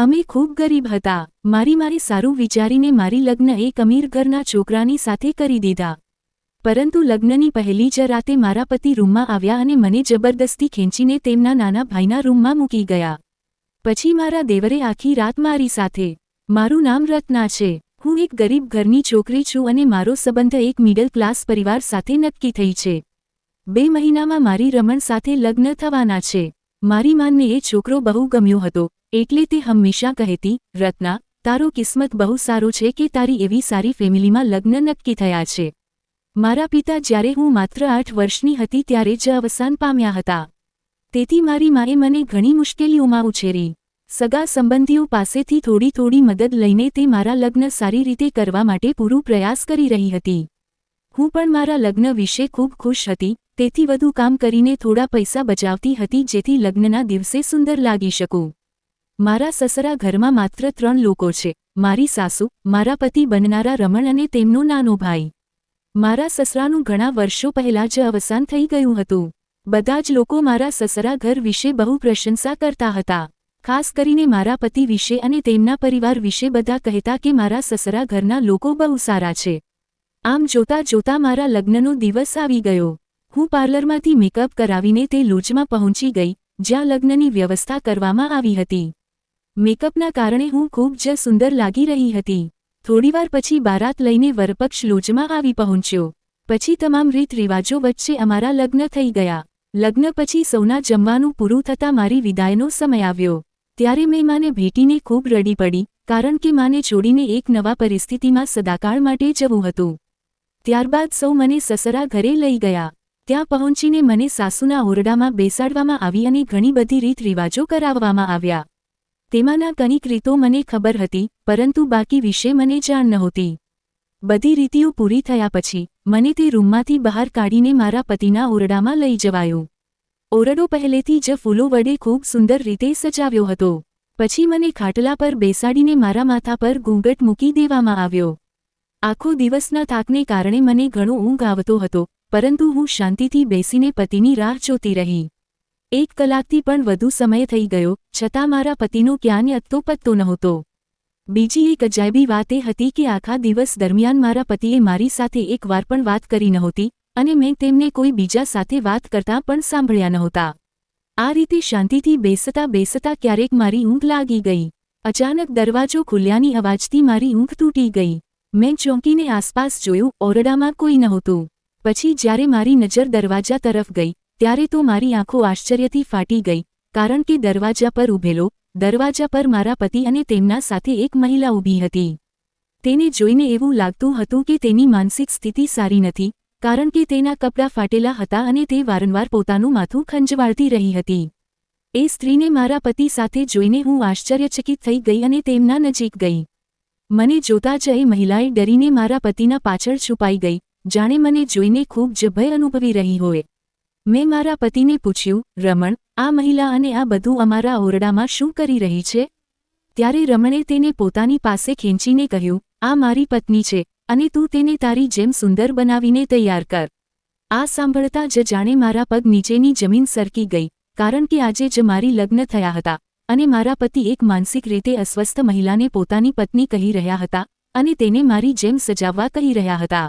અમે ખૂબ ગરીબ હતા. મારી મારી સારું વિચારીને મારી લગ્ન એક અમીર ઘરના છોકરાની સાથે કરી દીધા. પરંતુ લગ્નની પહેલી જ રાતે મારા પતિ રૂમમાં આવ્યા અને મને જબરદસ્તી ખેંચીને તેમના નાના ભાઈના રૂમમાં મૂકી ગયા. પછી મારા દેવરે આખી રાત મારી સાથે, મારું નામ રત્ના છે. હું એક ગરીબ ઘરની છોકરી છું અને મારો સંબંધ એક મિડલ ક્લાસ પરિવાર સાથે નક્કી થઈ છે. બે મહિનામાં મારી રમણ સાથે લગ્ન થવાના છે. મારી માનને એ છોકરો બહુ ગમ્યો હતો. એટલે તે હંમેશા કહેતી, રત્ના, તારો કિસ્મત બહુ સારો છે કે તારી એવી સારી ફેમિલીમાં લગ્ન નક્કી થયા છે. મારા પિતા જ્યારે હું માત્ર આઠ વર્ષની હતી ત્યારે જ અવસાન પામ્યા હતા. તેથી મારી માએ મને ઘણી મુશ્કેલીઓમાં ઉછેરી. સગા સંબંધીઓ પાસેથી થોડી થોડી મદદ લઈને તે મારા લગ્ન સારી રીતે કરવા માટે પૂરું પ્રયાસ કરી રહી હતી. હું પણ મારા લગ્ન વિશે ખૂબ ખુશ હતી, તેથી વધુ કામ કરીને થોડા પૈસા બચાવતી હતી જેથી લગ્નના દિવસે સુંદર લાગી શકું. મારા સસરા ઘરમાં માત્ર ત્રણ લોકો છે. મારી સાસુ, મારા પતિ બનનારા રમણ અને તેમનો નાનો ભાઈ. મારા સસરાનું ઘણા વર્ષો પહેલાં જ અવસાન થઈ ગયું હતું. બધા જ લોકો મારા સસરા ઘર વિશે બહુ પ્રશંસા કરતા હતા. ખાસ કરીને મારા પતિ વિશે અને તેમના પરિવાર વિશે બધા કહેતા કે મારા સસરા ઘરના લોકો બહુ સારા છે. આમ જોતા જોતા મારા લગ્નનો દિવસ આવી ગયો. હું પાર્લરમાંથી મેકઅપ કરાવીને તે લોજમાં પહોંચી ગઈ, જ્યાં લગ્નની વ્યવસ્થા કરવામાં આવી હતી. મેકઅપના કારણે હું ખૂબ જ સુંદર લાગી રહી હતી. થોડીવાર પછી બારાત લઈને વરપક્ષ લોજમાં આવી પહોંચ્યો. પછી તમામ રીત રિવાજો વચ્ચે અમારા લગ્ન થઈ ગયા. લગ્ન પછી સૌના જમવાનું પૂરું થતાં મારી વિદાયનો સમય આવ્યો. ત્યારે મેં માને ભેટીને ખૂબ રડી પડી, કારણ કે માને છોડીને એક નવા પરિસ્થિતિમાં સદાકાળ માટે જવું હતું. ત્યારબાદ સૌ મને સસરા ઘરે લઈ ગયા. ત્યાં પહોંચીને મને સાસુના ઓરડામાં બેસાડવામાં આવી અને ઘણી બધી રીત રિવાજો કરાવવામાં આવ્યા. તેમાંના કનિક રીતો મને ખબર હતી, પરંતુ બાકી વિશે મને જાણ નહોતી. બધી રીતિઓ પૂરી થયા પછી, મને તે રૂમમાંથી બહાર કાઢીને મારા પતિના ઓરડામાં લઈ જવાયો. ઓરડો પહેલેથી જ ફૂલો વડે ખૂબ સુંદર રીતે સજાવ્યો હતો. પછી મને ખાટલા પર બેસાડીને મારા માથા પર ઘૂંઘટ મૂકી દેવામાં આવ્યો. આખો દિવસના થાકને કારણે મને ઘણો ઊંઘ આવતો હતો, પરંતુ હું શાંતિથી બેસીને પતિની રાહ જોતી રહી. એક કલાકથી પણ વધુ સમય થઈ ગયો, છતાં મારા પતિનો ક્યાંય અત્તો પત્તો નહોતો. બીજી એક અજાયબી વાત એ હતી કે આખા દિવસ દરમિયાન મારા પતિએ મારી સાથે એક વાર પણ વાત કરી નહોતી, અને મેં તેમને કોઈ બીજા સાથે વાત કરતા પણ સાંભળ્યા નહોતા. આ રીતે શાંતિથી બેસતા બેસતા ક્યારેક મારી ઊંઘ લાગી ગઈ. અચાનક દરવાજો ખુલ્યાની અવાજથી મારી ઊંઘ તૂટી ગઈ. મેં ચોંકીને આસપાસ જોયું, ઓરડામાં કોઈ નહોતું. પછી જ્યારે મારી નજર દરવાજા તરફ ગઈ ત્યારે તો મારી આંખો આશ્ચર્યથી ફાટી ગઈ, કારણ કે દરવાજા પર ઊભેલો દરવાજા પર મારા પતિ અને તેમના સાથે એક મહિલા ઊભી હતી. તેને જોઈને એવું લાગતું હતું કે તેની માનસિક સ્થિતિ સારી નથી, કારણ કે તેના કપડાં ફાટેલા હતા અને તે વારંવાર પોતાનું માથું ખંજવાળતી રહી હતી. એ સ્ત્રીને મારા પતિ સાથે જોઈને હું આશ્ચર્યચકિત થઈ ગઈ અને તેમના નજીક ગઈ. મને જોતા જ એ મહિલાએ ડરીને મારા પતિના પાછળ છુપાઈ ગઈ, જાણે મને જોઈને ખૂબ જ ભય અનુભવી રહી હોય. મેં મારા પતિને પૂછ્યું, રમણ, આ મહિલા અને આ બધું અમારા ઓરડામાં શું કરી રહી છે? ત્યારે રમણે તેને પોતાની પાસે ખેંચીને કહ્યું, આ મારી પત્ની છે, અને તું તેને તારી જેમ સુંદર બનાવીને તૈયાર કર. આ સાંભળતા જ જાણે મારા પગ નીચેની જમીન સરકી ગઈ, કારણ કે આજે જ મારી લગ્ન થયા હતા, અને મારા પતિ એક માનસિક રીતે અસ્વસ્થ મહિલાને પોતાની પત્ની કહી રહ્યા હતા, અને તેને મારી જેમ સજાવવા કહી રહ્યા હતા.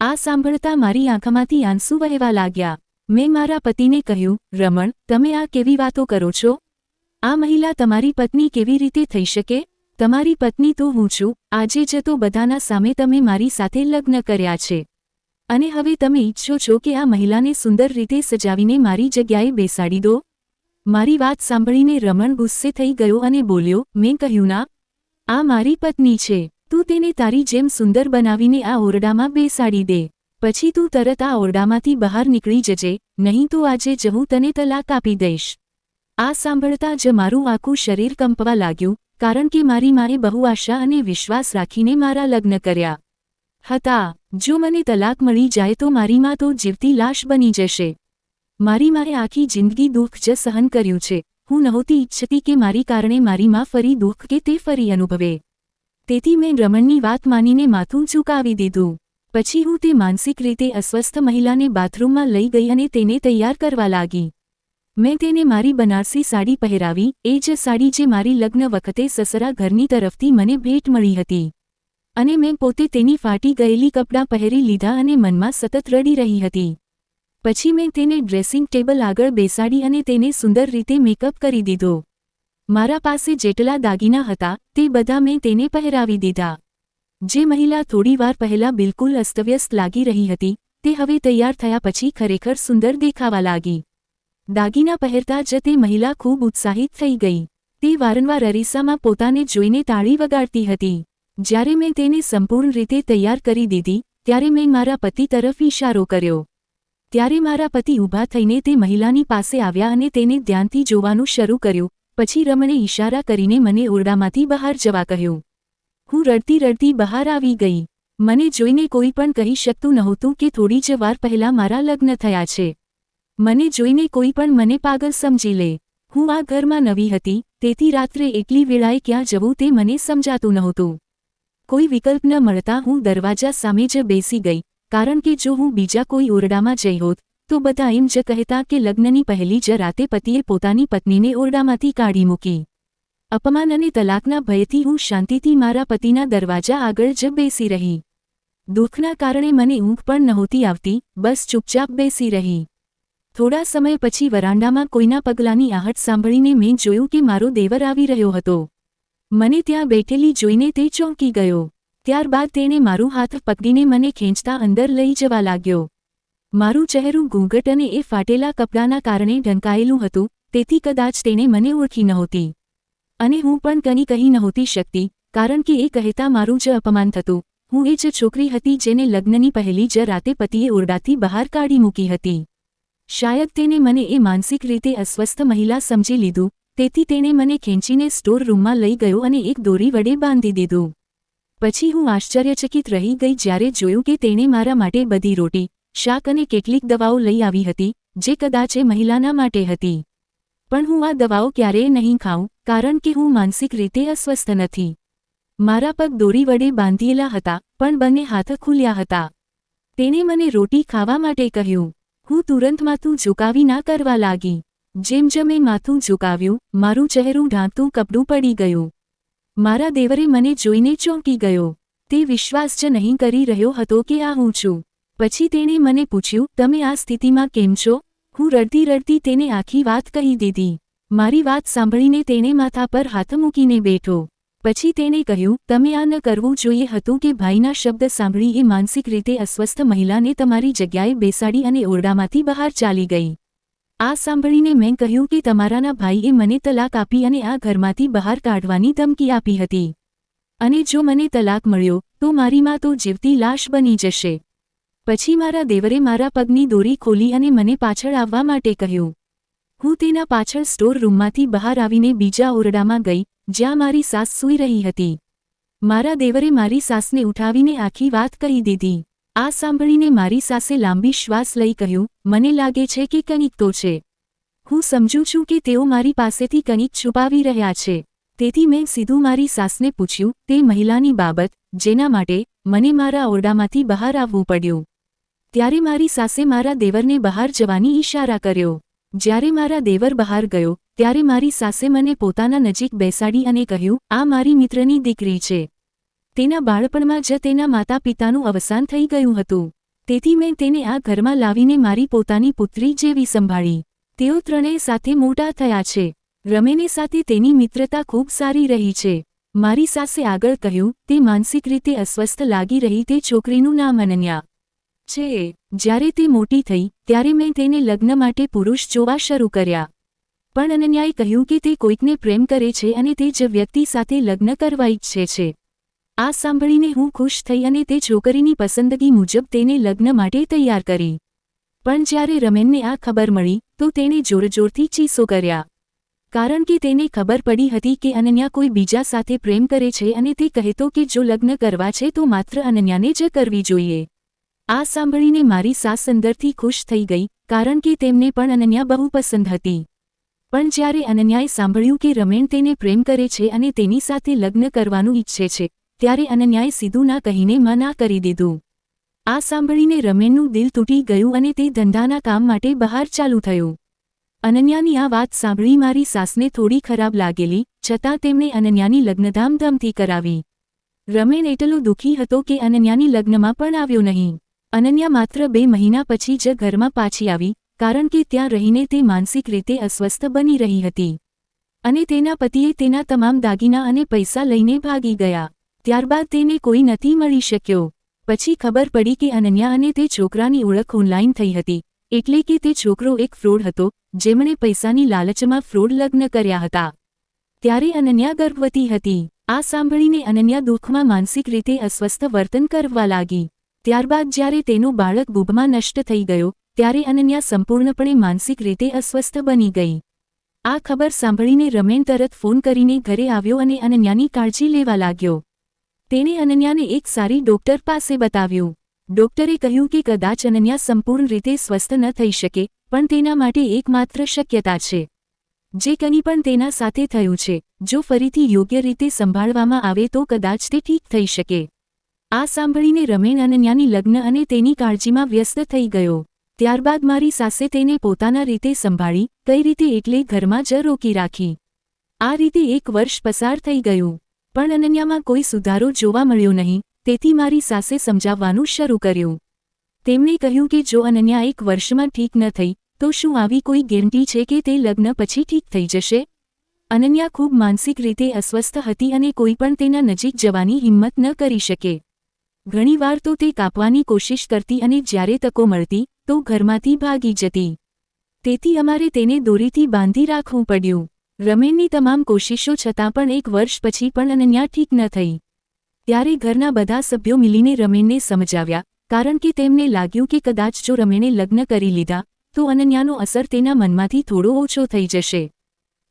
આ સાંભળતા મારી આંખમાંથી આંસુ વહેવા લાગ્યા. મેં મારા પતિને કહ્યું, રમણ, તમે આ કેવી વાતો કરો છો? આ મહિલા તમારી પત્ની કેવી રીતે થઈ શકે? તમારી પત્ની તો હું છું, આજે જ તો બધાના સામે તમે મારી સાથે લગ્ન કર્યા છે. અને હવે તમે ઈચ્છો છો કે આ મહિલાને સુંદર રીતે સજાવીને મારી જગ્યાએ બેસાડી દો? મારી વાત સાંભળીને રમણ ગુસ્સે થઈ ગયો અને બોલ્યો, મેં કહ્યું ના. આ મારી પત્ની છે. તું તેને તારી જેમ સુંદર બનાવીને આ ઓરડામાં બેસાડી દે. પછી તું તરત આ ઓરડામાંથી બહાર નીકળી જજે, નહીં તો આજે જ હું તને તલાક આપી દઈશ. આ સાંભળતા જ મારું આખું શરીર કંપવા લાગ્યું, કારણ કે મારી માએ બહુ આશા અને વિશ્વાસ રાખીને મારા લગ્ન કર્યા. હતા, જો મને તલાક મળી જાય તો મારી માં તો જીવતી લાશ બની જશે. મારી માએ આખી જિંદગી દુઃખ જ સહન કર્યું છે, હું નહોતી ઈચ્છતી કે મારી કારણે મારી માં ફરી દુઃખ કે તે ફરી અનુભવે. તેથી મેં રમણની વાત માનીને માથું ચૂકાવી દીધું. પછી હું તે માનસિક રીતે અસ્વસ્થ મહિલાને બાથરૂમમાં લઈ ગઈ અને તેને તૈયાર કરવા લાગી. મેં તેને મારી બનારસી સાડી પહેરાવી, એ જ સાડી જે મારી લગ્ન વખતે સસરા ઘરની તરફથી મને ભેટ મળી હતી. અને મેં પોતે તેની ફાટી ગયેલી કપડાં પહેરી લીધા અને મનમાં સતત રડી રહી હતી. પછી મેં તેને ડ્રેસિંગ ટેબલ આગળ બેસાડી અને તેને સુંદર રીતે મેકઅપ કરી દીધો. મારા પાસે જેટલા દાગીના હતા, તે બધા મેં તેને પહેરાવી દીધા. જે મહિલા થોડીવાર પહેલા બિલકુલ અસ્તવ્યસ્ત લાગી રહી હતી, તે હવે તૈયાર થયા પછી ખરેખર સુંદર દેખાવા લાગી. દાગીના પહેરતા જ તે મહિલા ખૂબ ઉત્સાહિત થઈ ગઈ. તે વારંવાર અરીસામાં પોતાને જોઈને તાળી વગાડતી હતી. જ્યારે મેં તેને સંપૂર્ણ રીતે તૈયાર કરી દીધી, ત્યારે મેં મારા પતિ તરફ ઇશારો કર્યો. ત્યારે મારા પતિ ઊભા થઈને તે મહિલાની પાસે આવ્યા અને તેને ધ્યાનથી જોવાનું શરૂ કર્યું, પછી રમણે ઇશારા કરીને મને ઓરડામાંથી બહાર જવા કહ્યું. હું રડતી રડતી બહાર આવી ગઈ. મને જોઈને કોઈ પણ કહી શકતું નહોતું કે થોડી જ વાર પહેલાં મારા લગ્ન થયા છે. મને જોઈને કોઈ પણ મને પાગલ સમજી લે. હું આ ઘરમાં નવી હતી, તેથી રાત્રે એટલી વેળાએ ક્યાં જવું તે મને સમજાતું નહોતું. કોઈ વિકલ્પ ન મળતા હું દરવાજા સામે જ બેસી ગઈ, કારણ કે જો હું બીજા કોઈ ઓરડામાં જઈ હોત, તો બધા એમ જ કહેતા કે લગ્નની પહેલી જ રાતે પતિએ પોતાની પત્નીને ઓરડામાંથી કાઢી મૂકી. અપમાન અને તલાકના ભયથી હું શાંતિથી મારા પતિના દરવાજા આગળ જ બેસી રહી. દુઃખના કારણે મને ઊંઘ પણ નહોતી આવતી, બસ ચૂપચાપ બેસી રહી. થોડા સમય પછી વરાંડામાં કોઈના પગલાંની આહટ સાંભળીને મેં જોયું કે મારો દેવર આવી રહ્યો હતો. મને ત્યાં બેઠેલી જોઈને તે ચોંકી ગયો. ત્યારબાદ તેણે મારું હાથ પકડીને મને ખેંચતા અંદર લઈ જવા લાગ્યો. મારું ચહેરું ઘૂંઘટ અને એ ફાટેલા કપડાના કારણે ઢંકાયેલું હતું, તેથી કદાચ તેણે મને ઓળખી નહોતી. અને હું પણ કની કહી નહોતી શકતી, કારણ કે એ કહેતા મારું જ અપમાન થતું. હું એ જ છોકરી હતી જેને લગ્નની પહેલી જ રાતે પતિએ ઓરડાથી બહાર કાઢી મૂકી હતી. શાયદ તેને મને એ માનસિક રીતે અસ્વસ્થ મહિલા સમજી લીધું, તેથી તેણે મને ખેંચીને સ્ટોર રૂમમાં લઈ ગયો અને એક દોરી વડે બાંધી દીધું. પછી હું આશ્ચર્યચકિત રહી ગઈ જ્યારે જોયું કે તેણે મારા માટે બધી રોટી, શાક અને કેટલીક દવાઓ લઈ આવી હતી, જે કદાચ એ મહિલાના માટે હતી. પણ હું આ દવાઓ ક્યારેય નહીં ખાઉં, કારણ કે હું માનસિક રીતે અસ્વસ્થ નથી. મારા પગ દોરી વડે બાંધીયેલા હતા, પણ બંને હાથ ખુલ્યા હતા. તેણે મને રોટી ખાવા માટે કહ્યું, હું તુરંત માથું ઝુકાવી ના કરવા લાગી. જેમ જમે માથું ઝુકાવ્યું, મારું ચહેરું ઢાંકતું કપડું પડી ગયું. મારા દેવરે મને જોઈને ચોંકી ગયો. તે વિશ્વાસ જ નહીં કરી રહ્યો હતો કે આ હું છું. પછી તેણે મને પૂછ્યું, તમે આ સ્થિતિમાં કેમ છો? હું રડતી રડતી તેને આખી વાત કહી દીધી. મારી વાત સાંભળીને તેણે માથા પર હાથ મૂકીને બેઠો. પછી તેણે કહ્યું, તમે આ ન કરવું જોઈએ હતું કે ભાઈના શબ્દ સાંભળી એ માનસિક રીતે અસ્વસ્થ મહિલાને તમારી જગ્યાએ બેસાડી અને ઓરડામાંથી બહાર ચાલી ગઈ. આ સાંભળીને મેં કહ્યું કે તમારાના ભાઈએ મને તલાક આપી અને આ ઘરમાંથી બહાર કાઢવાની ધમકી આપી હતી. અને જો મને તલાક મળ્યો, તો મારી માં તો જીવતી લાશ બની જશે. પછી મારા દેવરે મારા પગની દોરી ખોલી અને મને પાછળ આવવા માટે કહ્યું, હું તેના પાછળ સ્ટોર રૂમમાંથી બહાર આવીને બીજા ઓરડામાં ગઈ, જ્યાં મારી સાસ સૂઈ રહી હતી. મારા દેવરે મારી સાસને ઉઠાવીને આખી વાત કહી દીધી. આ સાંભળીને મારી સાસે લાંબી શ્વાસ લઈ કહ્યું, મને લાગે છે કે કંઈક તો છે. હું સમજું છું કે તેઓ મારી પાસેથી કંઈક છુપાવી રહ્યા છે. તેથી મેં સીધું મારી સાસને પૂછ્યું, તે મહિલાની બાબત, જેના માટે, મને મારા ઓરડામાંથી બહાર આવવું પડ્યું. ત્યારે મારી સાસે મારા દેવરને બહાર જવાની ઇશારા કર્યો. જ્યારે મારા દેવર બહાર ગયો, ત્યારે મારી સાસે મને પોતાના નજીક બેસાડી અને કહ્યું, આ મારી મિત્રની દીકરી છે. તેના બાળપણમાં જ તેના માતા પિતાનું અવસાન થઈ ગયું હતું. તેથી મેં તેને આ ઘરમાં લાવીને મારી પોતાની પુત્રી જેવી સંભાળી. તેઓ ત્રણેય સાથે મોટા થયા છે. રમેને સાથે તેની મિત્રતા ખૂબ સારી રહી છે. મારી સાસે આગળ કહ્યું, તે માનસિક રીતે અસ્વસ્થ લાગી રહી તે છોકરીનું નામ અનન્યા. છે. જ્યારે તે મોટી થઈ, ત્યારે મેં તેને લગ્ન માટે પુરુષ જોવા શરૂ કર્યા. પણ અનન્યાએ કહ્યું કે તે કોઈકને પ્રેમ કરે છે અને તે જ વ્યક્તિ સાથે લગ્ન કરવા ઈચ્છે છે. આ સાંભળીને હું ખુશ થઈ અને તે છોકરીની પસંદગી મુજબ તેને લગ્ન માટે તૈયાર કરી. પણ જ્યારે રમેનને આ ખબર મળી, તો તેણે જોરજોરથી ચીસો કર્યા. કારણ કે તેને ખબર પડી હતી કે અનન્યા કોઈ બીજા સાથે પ્રેમ કરે છે અને તે કહેતો કે જો લગ્ન કરવા છે તો માત્ર અનન્યાને જ કરવી જોઈએ. આ સાંભળીને મારી સાસ અંદરથી ખુશ થઈ ગઈ, કારણ કે તેમને પણ અનન્યા બહુ પસંદ હતી. પણ જ્યારે અનન્યાએ સાંભળ્યું કે રમેણ તેને પ્રેમ કરે છે અને તેની સાથે લગ્ન કરવાનું ઈચ્છે છે, ત્યારે અનન્યાએ સીધું ના કહીને મના કરી દીધું. આ સાંભળીને રમેનનું દિલ તૂટી ગયું અને તે ધંધાના કામ માટે બહાર ચાલુ થયું. અનન્યાની આ વાત સાંભળી મારી સાસને થોડી ખરાબ લાગેલી, છતાં તેમણે અનન્યાની લગ્ન ધામધામથી કરાવી. રમેન એટલો દુઃખી હતો કે અનન્યાની લગ્નમાં પણ આવ્યો નહીં. અનન્યા માત્ર બે મહિના પછી જ ઘરમાં પાછી આવી, કારણ કે ત્યાં રહીને તે માનસિક રીતે અસ્વસ્થ બની રહી હતી. અને તેના પતિએ તેના તમામ દાગીના અને પૈસા લઈને ભાગી ગયા. ત્યારબાદ તેને કોઈ નથી મળી શક્યો. પછી ખબર પડી કે અનન્યા અને તે છોકરાની ઓળખ ઓનલાઈન થઈ હતી, એટલે કે તે છોકરો એક ફ્રોડ હતો, જેમણે પૈસાની લાલચમાં ફ્રોડ લગ્ન કર્યા હતા. ત્યારે અનન્યા ગર્ભવતી હતી. આ સાંભળીને અનન્યા દુઃખમાં માનસિક રીતે અસ્વસ્થ વર્તન કરવા લાગી. ત્યારબાદ જ્યારે તેનું બાળક ગુભમાં નષ્ટ થઈ ગયો, ત્યારે અનન્યા સંપૂર્ણપણે માનસિક રીતે અસ્વસ્થ બની ગઈ. આ ખબર સાંભળીને રમેન તરત ફોન કરીને ઘરે આવ્યો અને અનન્યાની કાળજી લેવા લાગ્યો. તેણે અનન્યાને એક સારી ડોક્ટર પાસે બતાવ્યું. ડોક્ટરે કહ્યું કે કદાચ અનન્યા સંપૂર્ણ રીતે સ્વસ્થ ન થઈ શકે, પણ તેના માટે એકમાત્ર શક્યતા છે. જે કંઈ પણ તેના સાથે થયું છે, જો ફરીથી યોગ્ય રીતે સંભાળવામાં આવે તો કદાચ તે ઠીક થઈ શકે. આ સાંભળીને રમેન અનન્યાની લગ્ન અને તેની કાળજીમાં વ્યસ્ત થઈ ગયો. ત્યારબાદ મારી સાસે તેને પોતાના રીતે સંભાળી, કઈ રીતે એટલે ઘરમાં જ રોકી રાખી. આ રીતે એક વર્ષ પસાર થઈ ગયું. પણ અનન્યામાં કોઈ સુધારો જોવા મળ્યો નહીં, તેથી મારી સાસે સમજાવવાનું શરૂ કર્યું. તેમણે કહ્યું કે જો અનન્યા એક વર્ષમાં ઠીક ન થઈ, તો શું આવી કોઈ ગેરંટી છે કે તે લગ્ન પછી ઠીક થઈ જશે? અનન્યા ખૂબ માનસિક રીતે અસ્વસ્થ હતી અને કોઈ પણ તેના નજીક જવાની હિંમત ન કરી શકે. ઘણીવાર તો તે કાપવાની કોશિશ કરતી અને જ્યારે તકો મળતી, તો ઘરમાંથી ભાગી જતી. તેથી અમારે તેને દોરીથી બાંધી રાખવું પડ્યું. રમેનની તમામ કોશિશો છતાં પણ એક વર્ષ પછી પણ અનન્યા ઠીક ન થઈ. ત્યારે ઘરના બધા સભ્યો મિલીને રમેનને સમજાવ્યા, કારણ કે તેમને લાગ્યું કે કદાચ જો રમેણે લગ્ન કરી લીધા, તો અનન્યાનો અસર તેના મનમાંથી થોડો ઓછો થઈ જશે.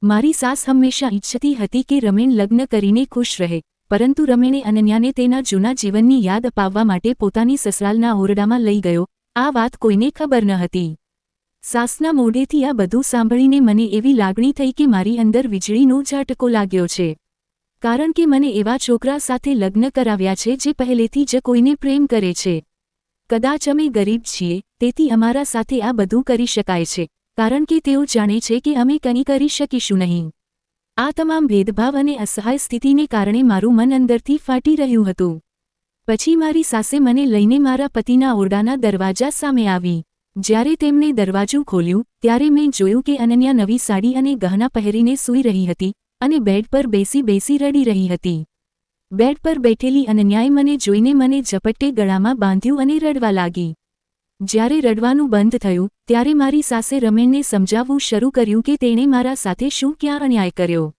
મારી સાસ હંમેશા ઈચ્છતી હતી કે રમેન લગ્ન કરીને ખુશ રહે. પરંતુ રમેણે અનન્યાને તેના જૂના જીવનની યાદ અપાવવા માટે પોતાની સસરાલના ઓરડામાં લઈ ગયો. આ વાત કોઈને ખબર ન હતી. સાસના મોઢેથી આ બધું સાંભળીને મને એવી લાગણી થઈ કે મારી અંદર વીજળીનો ઝાટકો લાગ્યો છે. કારણ કે મને એવા છોકરા સાથે લગ્ન કરાવ્યા છે જે પહેલેથી જ કોઈને પ્રેમ કરે છે. કદાચ અમે ગરીબ છીએ, તેથી અમારા સાથે આ બધું કરી શકાય છે. કારણ કે તેઓ જાણે છે કે અમે કંઈ કરી શકીશું નહીં. આ તમામ ભેદભાવ અને અસહાય સ્થિતિને કારણે મારું મન અંદરથી ફાટી રહ્યું હતું. પછી મારી સાસે મને લઈને મારા પતિના ઓરડાના દરવાજા સામે આવી. જ્યારે તેમણે દરવાજો ખોલ્યું, ત્યારે મેં જોયું કે અનન્યા નવી સાડી અને ગહના પહેરીને સૂઈ રહી હતી અને બેડ પર બેસી બેસી રડી રહી હતી. બેડ પર બેઠેલી અનન્યાએ મને જોઈને મને ઝપટ્ટે ગળામાં બાંધ્યું અને રડવા લાગી. જ્યારે રડવાનું બંધ થયું, ત્યારે મારી સાસે રમેનને સમજાવવું શરૂ કર્યું કે તેણે મારા સાથે શું ક્યાં અન્યાય કર્યો.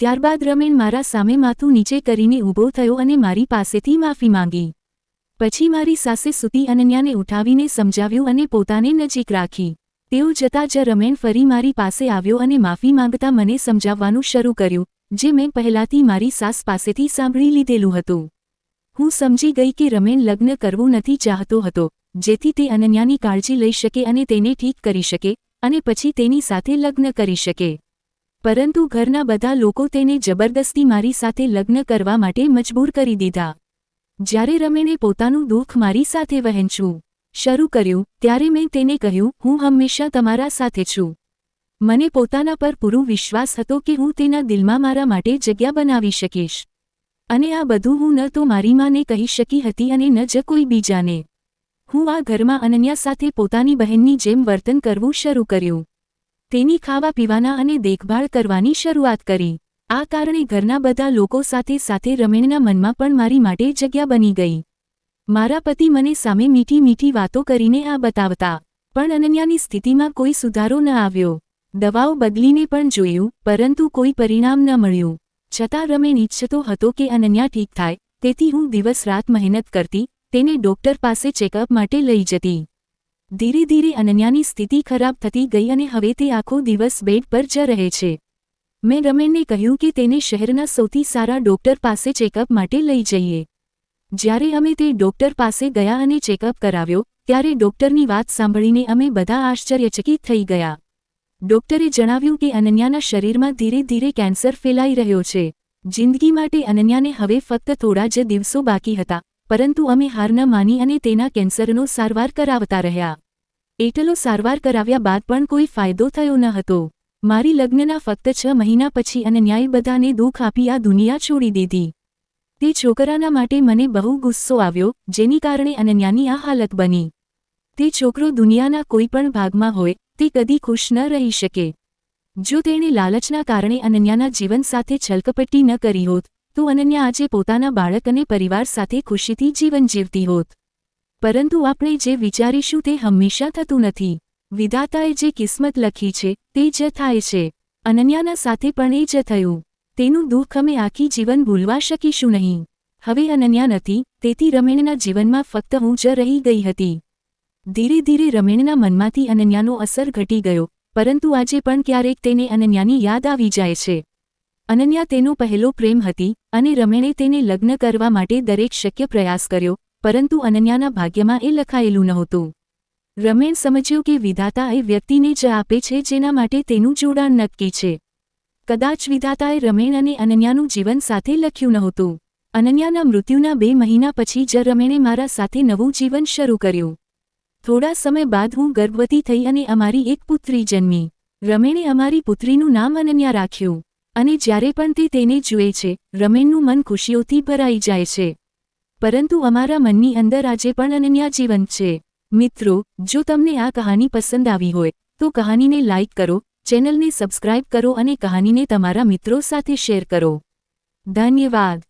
ત્યારબાદ રમેન મારા સામે માથું નીચે કરીને ઊભો થયો અને મારી પાસેથી માફી માંગી. પછી મારી સાસે સુતી અનન્યાને ઉઠાવીને સમજાવ્યું અને પોતાને નજીક રાખી. તેઓ જતા જ રમેન ફરી મારી પાસે આવ્યો અને માફી માંગતા મને સમજાવવાનું શરૂ કર્યું, જે મેં પહેલાથી મારી સાસ પાસેથી સાંભળી લીધેલું હતું. હું સમજી ગઈ કે રમેન લગ્ન કરવું નથી ચાહતો હતો જેથી તે અનન્યાની કાળજી લઈ શકે અને તેને ઠીક કરી શકે અને પછી તેની સાથે લગ્ન કરી શકે. પરંતુ ઘરના બધા લોકો તેને જબરદસ્તી મારી સાથે લગ્ન કરવા માટે મજબૂર કરી દીધા. જ્યારે રમેણે પોતાનું દુઃખ મારી સાથે વહેંચવું શરૂ કર્યું, ત્યારે મેં તેને કહ્યું, હું હંમેશા તમારા સાથે છું. મને પોતાના પર પૂરો વિશ્વાસ હતો કે હું તેના દિલમાં મારા માટે જગ્યા બનાવી શકીશ. અને આ બધું હું ન તો મારી માને કહી શકી હતી અને ન જ કોઈ બીજાને. હું આ ઘરમાં અનન્યા સાથે પોતાની બહેનની જેમ વર્તન કરવું શરૂ કર્યું. તેની ખાવા પીવાના અને દેખભાળ કરવાની શરૂઆત કરી. આ કારણે ઘરના બધા લોકો સાથે સાથે રમેણના મનમાં પણ મારી માટે જગ્યા બની ગઈ. મારા પતિ મને સામે મીઠી મીઠી વાતો કરીને આ બતાવતા, પણ અનન્યાની સ્થિતિમાં કોઈ સુધારો ન આવ્યો. દવાઓ બદલીને પણ જોયું, પરંતુ કોઈ પરિણામ ન મળ્યું. છતાં રમેણ ઈચ્છતો હતો કે અનન્યા ઠીક થાય, તેથી હું દિવસ રાત મહેનત કરતી તેને ડોક્ટર પાસે ચેકઅપ માટે લઈ જતી. ધીરે ધીરે અનન્યાની સ્થિતિ ખરાબ થતી ગઈ અને હવે તે આખો દિવસ બેડ પર જ રહે છે. મેં રમેનને કહ્યું કે તેને શહેરના સૌથી સારા ડોક્ટર પાસે ચેકઅપ માટે લઈ જઈએ. જ્યારે અમે તે ડોક્ટર પાસે ગયા અને ચેકઅપ કરાવ્યો, ત્યારે ડોક્ટરની વાત સાંભળીને અમે બધા આશ્ચર્યચકિત થઈ ગયા. ડોક્ટરે જણાવ્યું કે અનન્યાના શરીરમાં ધીરે ધીરે કેન્સર ફેલાઈ રહ્યો છે. જિંદગી માટે અનન્યાને હવે ફક્ત થોડા જ દિવસો બાકી હતા. પરંતુ અમે હાર ન માની અને તેના કેન્સરનો સારવાર કરાવતા રહ્યા. એટલો સારવાર કરાવ્યા બાદ પણ કોઈ ફાયદો થયો ન હતો. મારી લગ્નના ફક્ત છ મહિના પછી અનન્યાએ બધાને દુઃખ આપી આ દુનિયા છોડી દીધી. તે છોકરાના માટે મને બહુ ગુસ્સો આવ્યો, જેની કારણે અનન્યાની આ હાલત બની. તે છોકરો દુનિયાના કોઈ પણ ભાગમાં હોય, તે કદી ખુશ ન રહી શકે. જો તેણે લાલચના કારણે અનન્યાના જીવન સાથે છલકપટ્ટી ન કરી હોત તો અનન્યા આજે પોતાના બાળક અને પરિવાર સાથે ખુશીથી જીવન જીવતી હોત. પરંતુ આપણે જે વિચારીશું તે હંમેશા થતું નથી. વિધાતાએ જે કિસ્મત લખી છે, તે જ થાય છે. અનન્યાના સાથે પણ એ જ થયું. તેનું દુઃખ અમે આખી જીવન ભૂલવા શકીશું નહીં. હવે અનન્યા નથી, તેથી રમેણના જીવનમાં ફક્ત હું જ રહી ગઈ હતી. ધીરે ધીરે રમેણના મનમાંથી અનન્યાનો અસર ઘટી ગયો, પરંતુ આજે પણ ક્યારેક તેને અનન્યાની યાદ આવી જાય છે. અનન્યા તેનો પહેલો પ્રેમ હતી અને રમેણે તેને લગ્ન કરવા માટે દરેક શક્ય પ્રયાસ કર્યો, પરંતુ અનન્યાના ભાગ્યમાં એ લખાયેલું નહોતું. રમેણ સમજ્યું કે વિધાતા એ વ્યક્તિને જ આપે છે જેના માટે તેનું જોડાણ નક્કી છે. કદાચ વિધાતાએ રમેણ અને અનન્યાનું જીવન સાથે લખ્યું નહોતું. અનન્યાના મૃત્યુના બે મહિના પછી જ રમેણે મારા સાથે નવું જીવન શરૂ કર્યું. થોડા સમય બાદ હું ગર્ભવતી થઈ અને અમારી એક પુત્રી જન્મી. રમેણે અમારી પુત્રીનું નામ અનન્યા રાખ્યું. અને જ્યારે પણ તે તેને જુએ છે રમેનનું મન ખુશીઓથી ભરાઈ જાય છે. પરંતુ અમારા મનની અંદર આજે પણ અનન્યા જીવંત છે. મિત્રો, જો તમને આ કહાની પસંદ આવી હોય, તો કહાનીને લાઇક કરો, ચેનલને સબસ્ક્રાઇબ કરો અને કહાનીને તમારા મિત્રો સાથે શેર કરો. ધન્યવાદ.